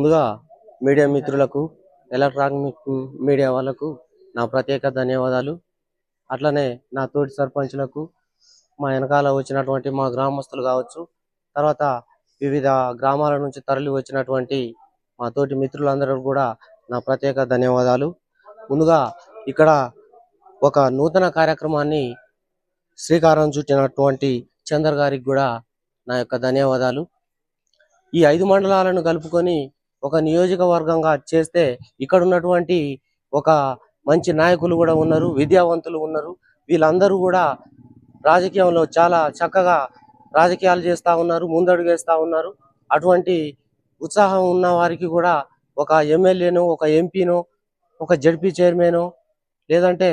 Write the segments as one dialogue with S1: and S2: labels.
S1: ముందుగా మీడియా మిత్రులకు electronic media వాళ్ళకు నా ప్రత్యేక ధన్యవాదాలు. అట్లనే నా తోటి సర్పంచులకు మా వెనకాల వచ్చినటువంటి మా గ్రామస్తులు కావచ్చు తర్వాత వివిధ గ్రామాల నుంచి తరలి వచ్చినటువంటి మా తోటి మిత్రులందరూ కూడా నా ప్రత్యేక ధన్యవాదాలు. ముందుగా ఇక్కడ ఒక నూతన కార్యక్రమాన్ని శ్రీకారం చుట్టినటువంటి చందర్ గారికి కూడా నా యొక్క ధన్యవాదాలు. ఈ ఐదు మండలాలను కలుపుకొని ఒక నియోజకవర్గంగా చేస్తే ఇక్కడ ఉన్నటువంటి ఒక మంచి నాయకులు కూడా ఉన్నారు విద్యావంతులు ఉన్నారు. వీళ్ళందరూ కూడా రాజకీయంలో చాలా చక్కగా రాజకీయాలు చేస్తా ఉన్నారు ముందడుగేస్తూ ఉన్నారు. అటువంటి ఉత్సాహం ఉన్న వారికి కూడా ఒక ఎమ్మెల్యేనో ఒక ఎంపీనో ఒక జడ్పీ చైర్మన్ లేదంటే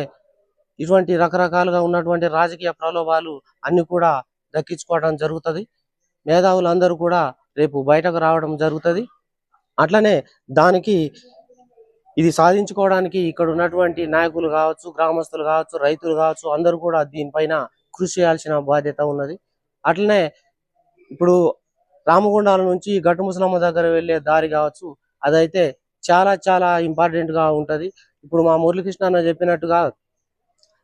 S1: ఇటువంటి రకరకాలుగా ఉన్నటువంటి రాజకీయ ప్రలోభాలు అన్ని కూడా దక్కించుకోవడం జరుగుతుంది. మేధావులందరూ కూడా రేపు బయటకు రావడం జరుగుతుంది. అట్లనే దానికి ఇది సాధించుకోవడానికి ఇక్కడ ఉన్నటువంటి నాయకులు కావచ్చు గ్రామస్తులు కావచ్చు రైతులు కావచ్చు అందరూ కూడా దీనిపైన కృషి చేయాల్సిన బాధ్యత ఉన్నది. అట్లనే ఇప్పుడు రామగుండాల నుంచి గట్టు ముసలమ్మ దగ్గర వెళ్ళే దారి కావచ్చు అదైతే చాలా చాలా ఇంపార్టెంట్గా ఉంటది. ఇప్పుడు మా మురళీకృష్ణ అన్న చెప్పినట్టుగా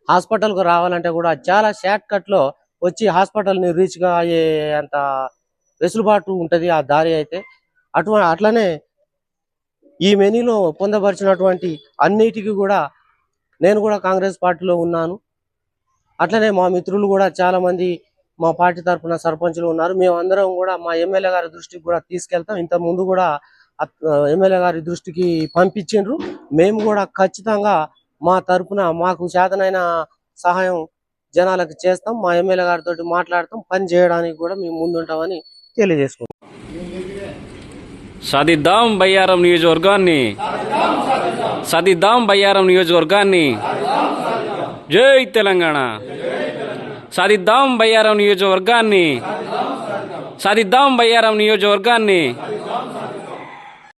S1: హాస్పిటల్కు రావాలంటే కూడా చాలా షార్ట్ కట్లో వచ్చి హాస్పిటల్ని రీచ్గా అయ్యే అంత వెసులుబాటు ఉంటది ఆ దారి అయితే. అటు అట్లనే ఈ మెనీలో పొందపరిచినటువంటి అన్నిటికీ కూడా నేను కూడా కాంగ్రెస్ పార్టీలో ఉన్నాను. అట్లనే మా మిత్రులు కూడా చాలా మంది మా పార్టీ తరఫున సర్పంచులు ఉన్నారు. మేమందరం కూడా మా ఎమ్మెల్యే గారి దృష్టికి కూడా తీసుకెళ్తాం. ఇంత ముందు కూడా ఎమ్మెల్యే గారి దృష్టికి పంపించిండ్రు. మేము కూడా ఖచ్చితంగా మా తరపున మాకు చేతనైన సహాయం జనాలకు చేస్తాం. మా ఎమ్మెల్యే గారితో మాట్లాడతాం. పని చేయడానికి కూడా మేము ముందుంటామని తెలియజేసుకుంటాం
S2: సాధిద్దాం బయ్యారం నియోజకవర్గాన్ని సాధిద్దాం బయ్యారం నియోజకవర్గాన్ని జై తెలంగాణ సాధిద్దాం బయ్యారం నియోజకవర్గాన్ని సాధిద్దాం బయ్యారం నియోజకవర్గాన్ని